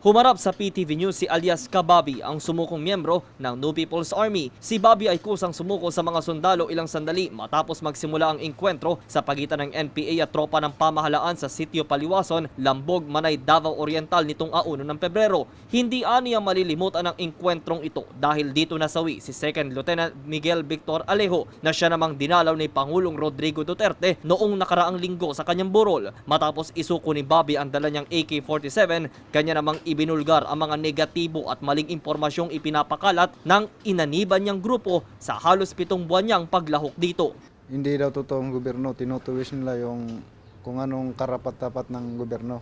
Humarap sa PTV News si alias Kababi, ang sumukong miyembro ng New People's Army. Si Bobby ay kusang sumuko sa mga sundalo ilang sandali matapos magsimula ang engkwentro sa pagitan ng NPA at tropa ng pamahalaan sa Sitio Paliwason, Lambog, Manay, Davao Oriental nitong auno ng Pebrero. Hindi aniya malilimutan ang engkwentrong ito dahil dito nasawi si Second Lieutenant Miguel Victor Alejo na siya namang dinalaw ni Pangulong Rodrigo Duterte noong nakaraang linggo sa kanyang burol. Matapos isuko ni Bobby ang dala niyang AK-47, kanya namang ibinulgar ang mga negatibo at maling impormasyong ipinapakalat ng inaniban niyang grupo sa halos pitong buwan niyang paglahok dito. hindi daw totoong gobyerno, tinutuwis nila yung kung anong karapat-dapat ng gobyerno.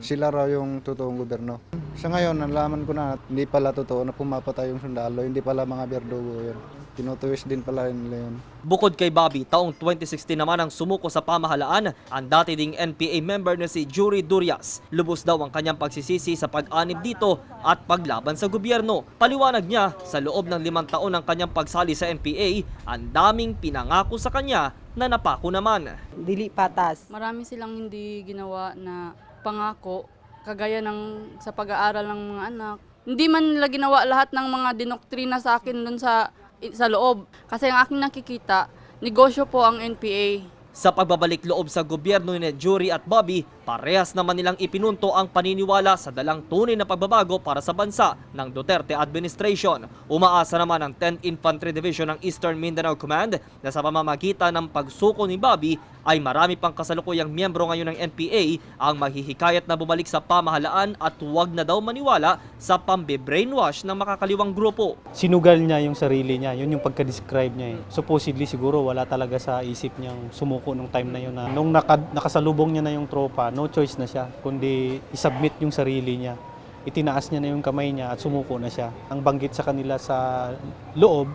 Sila raw yung totoong gobyerno. Sa ngayon, nalaman ko na hindi pala totoo na pumapatay yung sundalo, hindi pala mga berdugo yun. Tinutuwis din pala nila yun. Bukod kay Bobby, taong 2016 naman ang sumuko sa pamahalaan ang dati ding NPA member na si Jury Durias. Lubos daw ang kanyang pagsisisi sa pag-anib dito at paglaban sa gobyerno. Paliwanag niya, sa loob ng limang taon ng kanyang pagsali sa NPA, ang daming pinangako sa kanya na napako naman. dili patas. Marami silang hindi ginawa na pangako, kagaya ng sa pag-aaral ng mga anak. Hindi man nila ginawa lahat ng mga dinoktrina sa akin dun sa, sa loob. Kasi ang aking nakikita, negosyo po ang NPA. Sa pagbabalik loob sa gobyerno ni Jury at Bobby, parehas naman nilang ipinunto ang paniniwala sa dalang tunay na pagbabago para sa bansa ng Duterte administration. Umaasa naman ang 10th Infantry Division ng Eastern Mindanao Command na sa pamamagitan ng pagsuko ni Bobby ay marami pang kasalukuyang miyembro ngayon ng NPA ang maghihikayat na bumalik sa pamahalaan at huwag na daw maniwala sa pambe-brainwash ng makakaliwang grupo. sinugal niya yung sarili niya. Yun yung pagka-describe niya eh. Supposedly siguro wala talaga sa isip niyang sumuko nung time na yun na nung naka, nakasalubong niya na yung tropa, no choice na siya kundi isubmit yung sarili niya. Itinaas niya na yung kamay niya at sumuko na siya. Ang banggit sa kanila sa loob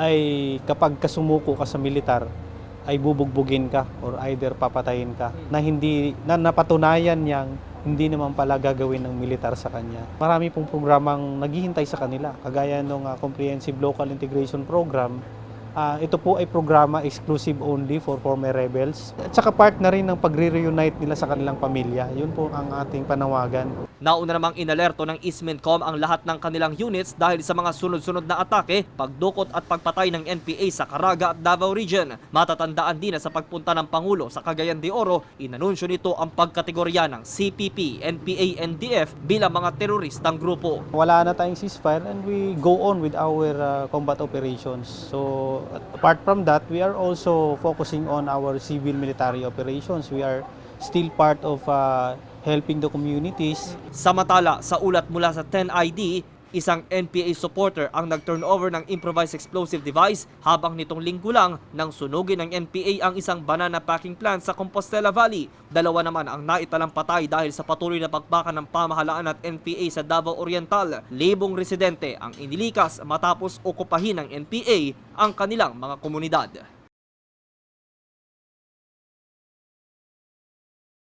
ay kapag kasumuko ka sa militar, ay bubugbugin ka or either papatayin ka na hindi na napatunayan niyang hindi naman pala gagawin ng militar sa kanya. Marami pong programang naghihintay sa kanila, kagaya ng Comprehensive Local Integration Program. Ah, ito po ay programa exclusive only for former rebels. At saka part na rin ng pagre-reunite nila sa kanilang pamilya. Yun po ang ating panawagan. Nauna namang inalerto ng Ismincom ang lahat ng kanilang units dahil sa mga sunod-sunod na atake, pagdukot at pagpatay ng NPA sa Caraga at Davao Region. Matatandaan din na sa pagpunta ng Pangulo sa Cagayan de Oro, inanunsyo nito ang pagkategorya ng CPP, NPA, NDF bilang mga teroristang grupo. Wala na tayong ceasefire and we go on with our uh, combat operations. So apart from that, we are also focusing on our civil military operations. We are still part of uh, helping the communities Samantala, sa ulat mula sa 10ID, isang NPA supporter ang nag-turnover ng improvised explosive device habang nitong linggo lang nang sunugin ng NPA ang isang banana packing plant sa Compostela Valley. Dalawa naman ang naitalang patay dahil sa patuloy na bakbakan ng pamahalaan at NPA sa Davao Oriental. Libong residente ang inilikas matapos okupahin ng NPA ang kanilang mga komunidad.